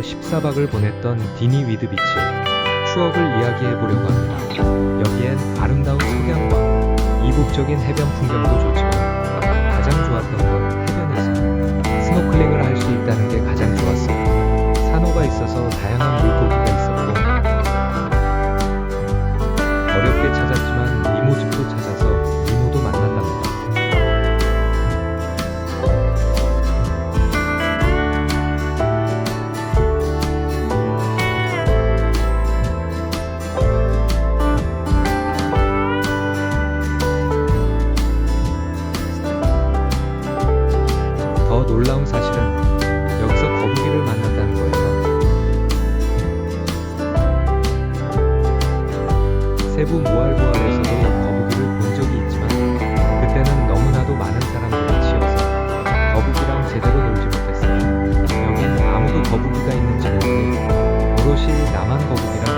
14박을 보냈던 디니 위드 비치. 추억을 이야기해 보려고 합니다. 여기엔 아름다운 석양과 이국적인 해변 풍경도 좋지만 가장 좋았던 건 해변에서 스노클링을 할 수 있다는 게 가장 좋았어요. 산호가 있어서 다양한 물고기가 있었고 어렵게 찾았지만 이모 집도 찾아서 이모 놀라운 사실은 여기서 거북이를 만났다는 거예요. 세부 모알보알에서도 거북이를 본 적이 있지만 그때는 너무나도 많은 사람들이 치여서 거북이랑 제대로 놀지 못했어요. 여긴 아무도 거북이가 있는지 모르니 오롯이 나만 거북이랑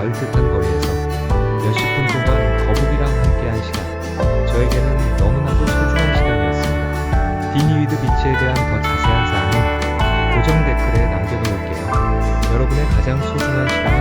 닿을 듯한 거리에서 몇십 분 동안 거북이랑 함께한 시간. 저에게는 너무나도 소중한 시간이었습니다. 디니위드 비치에 대한 더 자세한 사항은 고정 댓글에 남겨놓을게요. 여러분의 가장 소중한 시간을